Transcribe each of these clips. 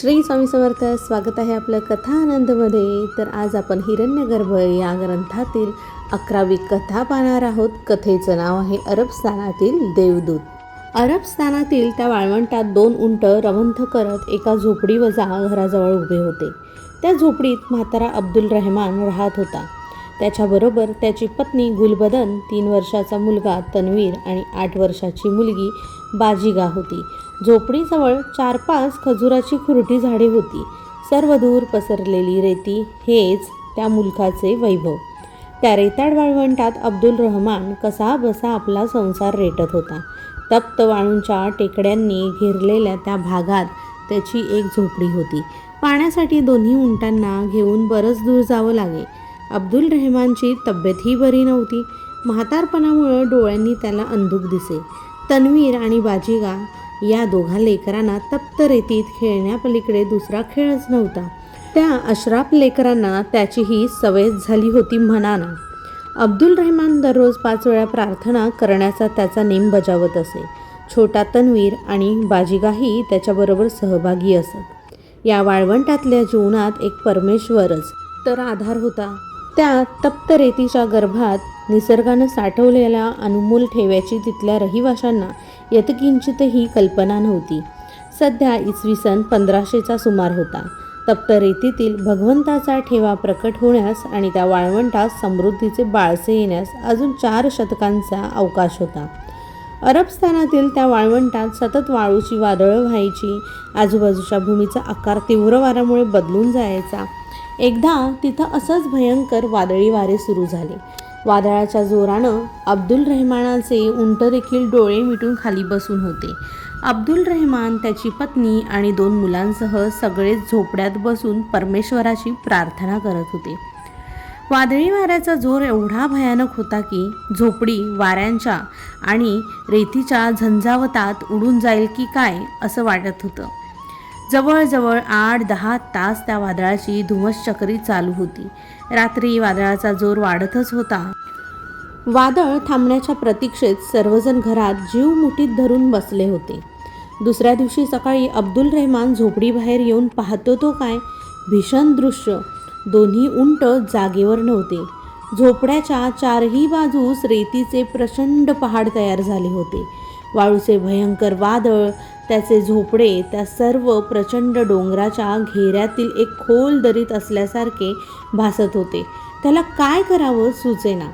श्री स्वामी समर्थ स्वागत आहे आपलं कथा आनंदमध्ये तर आज आपण हिरण्यगर्भ या ग्रंथातील अकरावी कथा पाहणार आहोत. कथेचं नाव आहे अरबस्थानातील देवदूत. अरबस्थानातील त्या वाळवंटात दोन उंट रवंथ करत एका झोपडीवजा घराजवळ उभे होते. त्या झोपडीत म्हातारा अब्दुल रहमान राहत होता. त्याच्याबरोबर त्याची पत्नी गुलबदन तीन वर्षाचा मुलगा तन्वीर आणि आठ वर्षाची मुलगी बाजीगा होती. झोपडीजवळ चार पाच खजुराची खुरटी झाडे होती. सर्व दूर पसरलेली रेती हेच त्या मुलखाचे वैभव. त्या रेताड वाळवंटात अब्दुल रहमान कसा बसा आपला संसार रेटत होता. तप्त वाळूंच्या टेकड्यांनी घेरलेल्या त्या भागात त्याची एक झोपडी होती. पाण्यासाठी दोन्ही उंटांना घेऊन बरंच दूर जावं लागे. अब्दुल रहमानची तब्येतही बरी नव्हती. म्हातारपणामुळं डोळ्यांनी त्याला अंधुक दिसे. तन्वीर आणि बाजीगा या दोघा लेकरांना तप्त रेतीत खेळण्यापलीकडे दुसरा खेळच नव्हता. त्या अश्राप लेकरांना त्याचीही सवय झाली होती म्हणाना. अब्दुल रहमान दररोज पाच वेळा प्रार्थना करण्याचा त्याचा नेम बजावत असे. छोटा तन्वीर आणि बाजीगाही त्याच्याबरोबर सहभागी असत. या वाळवंटातल्या जीवनात एक परमेश्वरच तर आधार होता. त्या तप्त रेतीच्या गर्भात निसर्गानं साठवलेल्या अनमोल ठेव्याची तिथल्या रहिवाशांना यतकिंचितही कल्पना नव्हती. सध्या इसवी सन पंधराशेचा सुमार होता. तप्त रेतीतील भगवंताचा ठेवा प्रकट होण्यास आणि त्या वाळवंटात समृद्धीचे बाळसे येण्यास अजून चार शतकांचा अवकाश होता. अरबस्थानातील त्या वाळवंटात सतत वाळूची वादळं व्हायची आजूबाजूच्या भूमीचा आकार तीव्र वाऱ्यामुळे बदलून जायचा. एकदा तिथं असंच भयंकर वादळी वारे सुरू झाले. वादळाच्या जोरानं अब्दुल रहमानाचे उंट देखील डोळे मिटून खाली बसून होते. अब्दुल रहमान त्याची पत्नी आणि दोन मुलांसह सगळेच झोपड्यात बसून परमेश्वराची प्रार्थना करत होते. वादळी वाऱ्याचा जोर एवढा भयानक होता की झोपडी वाऱ्यांच्या आणि रेतीच्या झंझावतात उडून जाईल की काय असं वाटत होतं. जवळजवळ आठ दहा तास त्या वादळाची धुमसचक्री चालू होती. रात्री वादळाचा जोर वाढतच होता. वादळ थांबण्याच्या प्रतीक्षेत सर्वजण घरात जीव मुठीत धरून बसले होते. दुसऱ्या दिवशी सकाळी अब्दुल रहमान झोपडीबाहेर येऊन पाहतो तो काय? भीषण दृश्य. दोन्ही उंट जागेवर नव्हते. झोपड्याच्या चारही बाजूस रेतीचे प्रचंड पहाड तयार झाले होते. वाळूचे भयंकर वादळ त्याचे झोपडे त्या सर्व प्रचंड डोंगराच्या घेऱ्यातील एक खोल दरीत असल्यासारखे भासत होते. त्याला काय करावं सुचेना.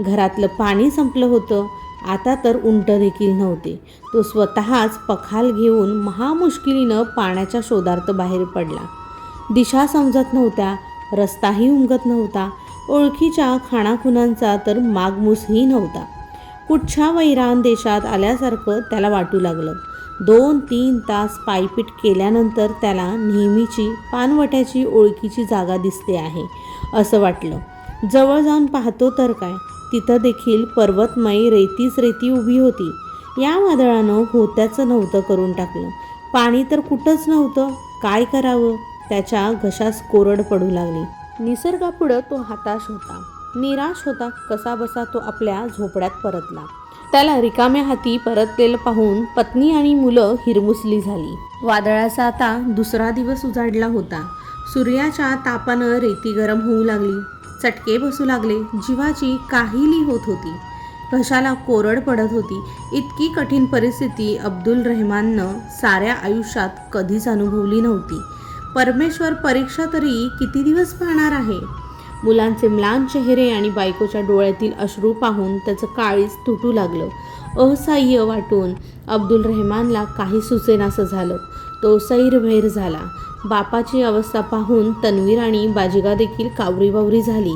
घरातलं पाणी संपलं होतं. आता तर उंट देखील नव्हते. तो स्वतःच पखाल घेऊन महामुश्किलीनं पाण्याच्या शोधार्थ बाहेर पडला. दिशा समजत नव्हत्या रस्ताही उमगत नव्हता. ओळखीच्या खाणाखुणांचा तर मागमूसही नव्हता. कुठच्या वैरान देशात आल्यासारखं त्याला वाटू लागलं. दोन तीन तास पायपीट केल्यानंतर त्याला नेहमीची पानवट्याची ओळखीची जागा दिसते आहे असं वाटलं. जवळ जाऊन पाहतो तर काय? तिथं देखील पर्वतमयी रेतीच रेती उभी होती. या वादळानं होत्याचं नव्हतं करून टाकलं. पाणी तर कुठंच नव्हतं. काय करावं? त्याच्या घशास कोरड पडू लागली. निसर्गापुढं तो हताश होता. निराश होता कसा बसा तो आपल्या झोपड्यात परतला. त्याला रिकाम्या हाती परतलेलं पाहून पत्नी आणि मुलं हिरमुसली झाली. वादळाचा आता दुसरा दिवस उजाडला होता. सूर्याच्या तापानं रेती गरम होऊ लागली. चटके बसू लागले. जीवाची काहीली होत होती. घशाला कोरड पडत होती. इतकी कठीण परिस्थिती अब्दुल रहमाननं साऱ्या आयुष्यात कधीच अनुभवली नव्हती. परमेश्वर परीक्षा तरी किती दिवस पाहणार आहे? मुलांचे म्लान चेहरे आणि बायकोच्या डोळ्यातील अश्रू पाहून त्याचं काळीच तुटू लागलं. असह्य वाटून अब्दुल रहमानला काही सुचेनासं झालं. तो सैरभैर झाला. बापाची अवस्था पाहून तन्वीर आणि बाजिगा देखील कावरीबावरी झाली.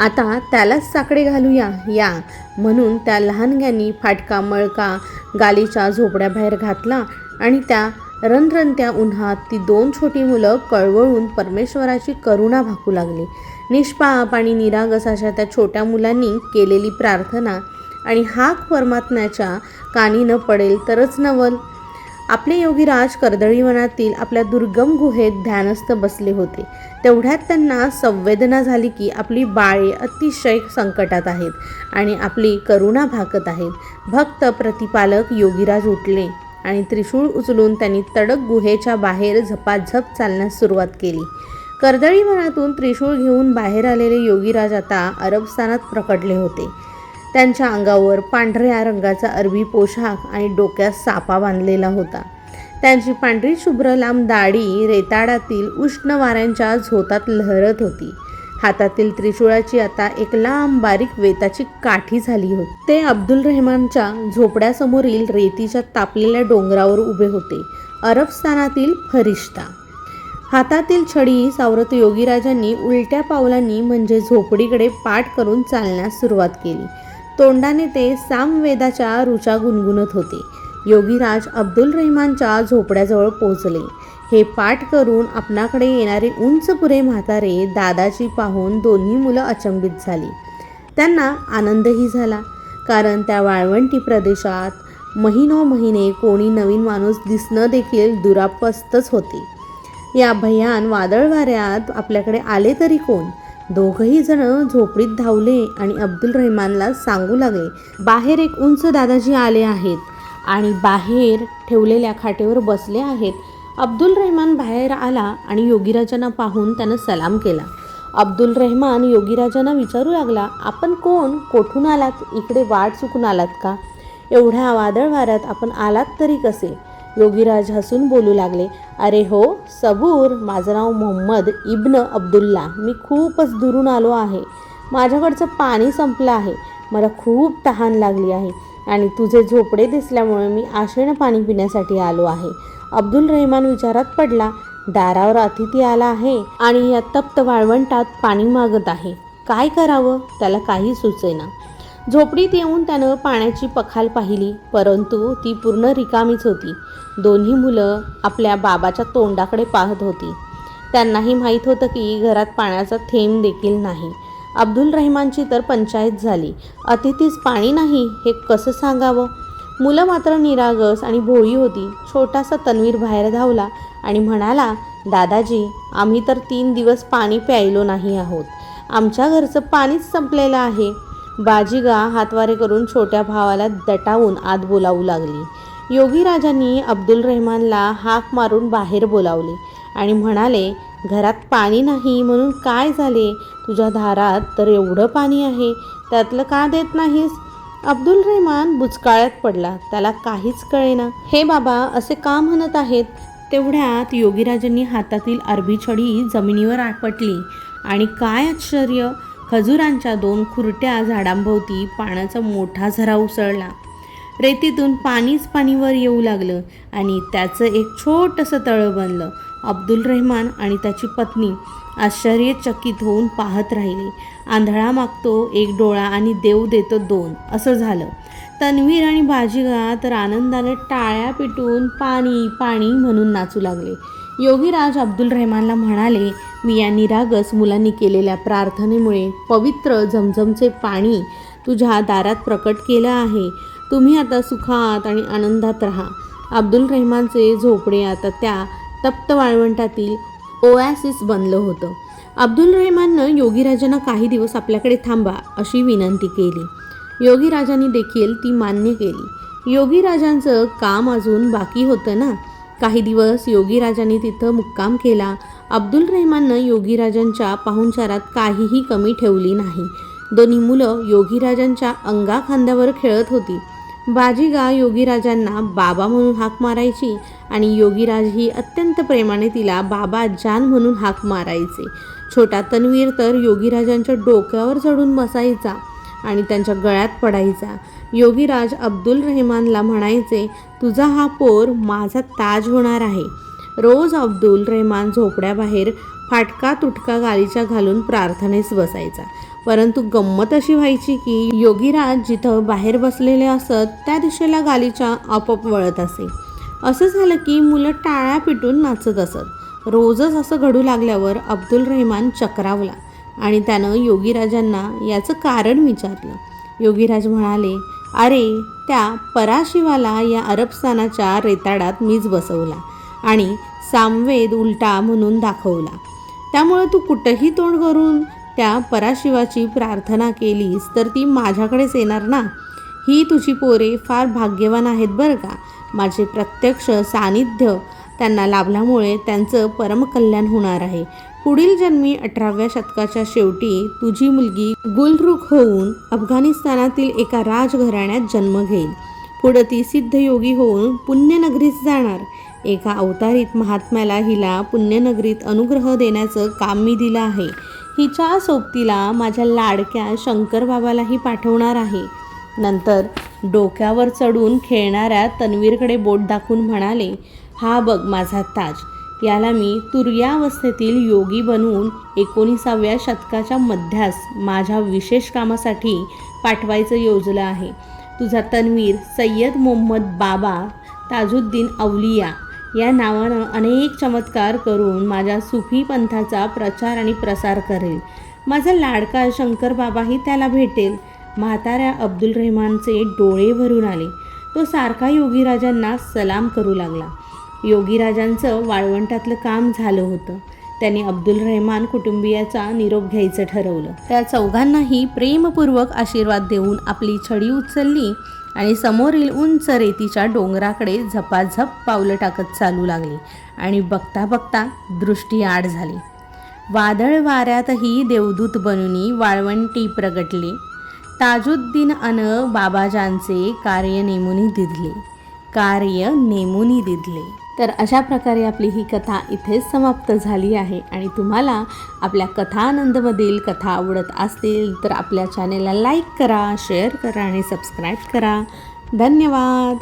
आता त्यालाच साकडे घालूया या. म्हणून त्या लहानग्यांनी फाटका मळका गालीच्या झोपड्याबाहेर घातला आणि त्या रणरणत्या उन्हात ती दोन छोटी मुलं कळवळून परमेश्वराची करुणा भाकू लागली. निष्पाप आणि निरागस अशा त्या छोट्या मुलांनी केलेली प्रार्थना आणि हाक परमात्म्याच्या कानी न पडेल तरच नवल. आपले योगीराज कर्दळीवनातील आपल्या दुर्गम गुहेत ध्यानस्थ बसले होते. तेवढ्यात त्यांना संवेदना झाली की आपली बाळे अतिशय संकटात आहेत आणि आपली करुणा भाकत आहेत. भक्त प्रतिपालक योगीराज उठले आणि त्रिशूळ उचलून त्यांनी तडक गुहेच्या बाहेर झपाझप चालण्यास सुरुवात केली. कर्दळी वनातून त्रिशूळ घेऊन बाहेर आलेले योगीराज आता अरबस्थानात प्रकटले होते. त्यांच्या अंगावर पांढऱ्या रंगाचा अरबी पोशाख आणि डोक्यात सापा बांधलेला होता. त्यांची पांढरी शुभ्र लांब दाढी रेताडातील उष्ण वाऱ्यांच्या झोतात लहरत होती. हातातील त्रिशूळाची आता एक लांब बारीक वेताची काठी झाली होती. ते अब्दुल रेहमानच्या झोपड्यासमोरील रेतीच्या तापलेल्या डोंगरावर उभे होते. अरबस्थानातील फरिश्ता हातातील छडी सावरत योगीराजांनी उलट्या पावलांनी म्हणजे झोपडीकडे पाठ करून चालण्यास सुरुवात केली. तोंडाने ते सामवेदाच्या रुचा गुणगुणत होते. योगीराज अब्दुल रेहमानच्या झोपड्याजवळ पोहोचले. हे पाठ करून आपणाकडे येणारे उंच पुरे म्हातारे दादाची पाहून दोन्ही मुलं अचंबित झाली. त्यांना आनंदही झाला कारण त्या वाळवंटी प्रदेशात महिनो महिने कोणी नवीन माणूस दिसणं देखील दुरापस्तच होते. या भयान वादळ वाऱ्यात आपल्याकडे आले तरी कोण? दोघही जण झोपडीत धावले आणि अब्दुल रहमानला सांगू लागले बाहेर एक उंच दादाजी आले आहेत आणि बाहेर ठेवलेल्या खाटेवर बसले आहेत. अब्दुल रहमान बाहेर आला आणि योगीराजांना पाहून त्यानं सलाम केला. अब्दुल रहमान योगीराजांना विचारू लागला आपण कोण? कोठून आलात? इकडे वाट चुकून आलात का? एवढ्या वादळ वाऱ्यात आपण आलात तरी कसे? योगीराज हसून बोलू लागले अरे हो सबूर माझं नाव मोहम्मद इब्न अब्दुल्ला. मी खूपच दुरून आलो आहे. माझ्याकडचं पाणी संपलं आहे. मला खूप तहान लागली आहे आणि तुझे झोपडे दिसल्यामुळे मी आशेनं पाणी पिण्यासाठी आलो आहे. अब्दुल रहमान विचारात पडला दारावर अतिथी आला आहे आणि या तप्त वाळवंटात पाणी मागत आहे. काय करावं? त्याला काही सुचेना. झोपडीत येऊन त्यानं पाण्याची पखाल पाहिली परंतु ती पूर्ण रिकामीच होती. दोन्ही मुलं आपल्या बाबाच्या तोंडाकडे पाहत होती. त्यांनाही माहीत होतं की घरात पाण्याचा थेंब देखील नाही. अब्दुल रहमानची तर पंचायत झाली. अतिथीस पाणी नाही हे कसं सांगावं? मुलं मात्र निरागस आणि भोळी होती. छोटासा तन्वीर बाहेर धावला आणि म्हणाला दादाजी आम्ही तर तीन दिवस पाणी प्यायलो नाही आहोत. आमच्या घरचं पाणीच संपलेलं आहे. बाजीगा हातवारे करून छोट्या भावाला दटावून आत बोलावू लागली. योगीराजांनी अब्दुल रहमानला हाक मारून बाहेर बोलावले आणि म्हणाले घरात पाणी नाही म्हणून काय झाले? तुझ्या दारात तर एवढं पाणी आहे त्यातलं का देत नाहीस? अब्दुल रहमान बुचकाळ्यात पडला. त्याला काहीच कळेना. हे बाबा असे का म्हणत आहेत? तेवढ्यात योगीराजांनी हातातील अरबी छडी जमिनीवर आपटली. आणि काय आश्चर्य! खजुरांच्या दोन खुरट्या झाडांभोवती पाण्याचा मोठा झरा उसळला. रेतीतून पाणीच पाणीवर येऊ लागलं आणि त्याचं एक छोटंसं तळं बनलं. अब्दुल रहमान आणि त्याची पत्नी आश्चर्यचकित होऊन पाहत राहिले. आंधळा मागतो एक डोळा आणि देव देतो दोन असं झालं. तन्वीर आणि बाजीगा तर आनंदाने टाळ्या पिटून पाणी पाणी म्हणून नाचू लागले. योगीराज अब्दुल रहमानला म्हणाले मी या निरागस मुलांनी केलेल्या प्रार्थनेमुळे पवित्र झमझमचे पाणी तुझ्या दारात प्रकट केलं आहे. तुम्ही आता सुखात आणि आनंदात राहा. अब्दुल रहमानचे झोपडे आता त्या तप्त वाळवंटातील ओॲसिस बनलं होतं. अब्दुल रहमाननं योगीराजांना काही दिवस आपल्याकडे थांबा अशी विनंती केली. योगीराजांनी देखील ती मान्य केली. योगीराजांचं काम अजून बाकी होतं ना? काही दिवस योगीराजांनी तिथं मुक्काम केला. अब्दुल रहमाननं योगीराजांच्या पाहुणचारात काहीही कमी ठेवली नाही. दोन्ही मुलं योगीराजांच्या अंगा खांद्यावर खेळत होती. बाजीगा योगीराजांना बाबा म्हणून हाक मारायची आणि योगीराज ही अत्यंत प्रेमाने तिला बाबा जान म्हणून हाक मारायचे. छोटा तन्वीर तर योगीराजांच्या डोक्यावर चढून बसायचा आणि त्यांच्या गळ्यात पडायचा. योगीराज अब्दुल रहमानला म्हणायचे तुझा हा पोर माझा ताज होणार आहे. रोज अब्दुल रेहमान झोपड्याबाहेर फाटका तुटका गालीचा घालून प्रार्थनेस बसायचा. परंतु गंमत अशी व्हायची की योगीराज जिथं बाहेर बसलेले असत त्या दिशेला गालीच्या आपोआप वळत असे. असं झालं की मुलं टाळ्या पिटून नाचत असत. रोजच असं घडू लागल्यावर अब्दुल रहमान चक्रावला आणि त्यानं योगीराजांना याचं कारण विचारलं. योगीराज म्हणाले अरे त्या पराशिवाला या अरबस्थानाच्या रेताडात मीच बसवला. आणि सामवेद उलटा म्हणून दाखवला. त्यामुळे तू कुठंही तोंड करून त्या पराशिवाची प्रार्थना केलीस तर ती माझ्याकडेच येणार ना? ही तुझी पोरे फार भाग्यवान आहेत बरं का? माझे प्रत्यक्ष सानिध्य त्यांना लाभल्यामुळे त्यांचं परमकल्याण होणार आहे. पुढील जन्मी अठराव्या शतकाच्या शेवटी तुझी मुलगी गुलरुख होऊन अफगाणिस्तानातील एका राजघराण्यात जन्म घेईल. पुढं ती सिद्धयोगी होऊन पुण्यनगरीस जाणार. एका अवतारीत महात्म्याला हिला पुण्यनगरीत अनुग्रह देण्याचं काम मी दिलं आहे. हिच्या सोबतीला माझ्या लाडक्या शंकरबाबालाही पाठवणार आहे. नंतर डोक्यावर चढून खेळणाऱ्या तन्वीरकडे बोट दाखवून म्हणाले हा बघ माझा ताज याला मी तुर्यावस्थेतील योगी बनवून एकोणीसाव्या शतकाच्या मध्यास माझ्या विशेष कामासाठी पाठवायचं योजलं आहे. तुझा तन्वीर सय्यद मोहम्मद बाबा ताजुद्दीन अवलिया या नावानं अनेक चमत्कार करून माझ्या सुफी पंथाचा प्रचार आणि प्रसार करेल. माझा लाडका शंकर बाबाही त्याला भेटेल. म्हाताऱ्या अब्दुल रहमानचे डोळे भरून आले. तो सारखा योगीराजांना सलाम करू लागला. योगीराजांचं वाळवंटातलं काम झालं होतं. त्यांनी अब्दुल रहमान कुटुंबियाचा निरोप घ्यायचं ठरवलं. त्या चौघांनाही प्रेमपूर्वक आशीर्वाद देऊन आपली छडी उचलली. आणि समोरील उंच रेतीच्या डोंगराकडे झपाझप पावलं टाकत चालू लागली आणि बघता बघता दृष्टी आड झाली. वादळ वाऱ्यातही देवदूत बनूनी वाळवंटी प्रगटले. ताजुद्दीन अन बाबाजांचे कार्य नेमुनी दिधले कार्य नेमुनी दिधले तर अशा प्रकारे आपली ही कथा इथेच समाप्त झाली आहे. आणि तुम्हाला आपल्या कथानंदमधील कथा आवडत असतील तर आपल्या चॅनेलला लाईक करा शेअर करा आणि सबस्क्राईब करा. धन्यवाद!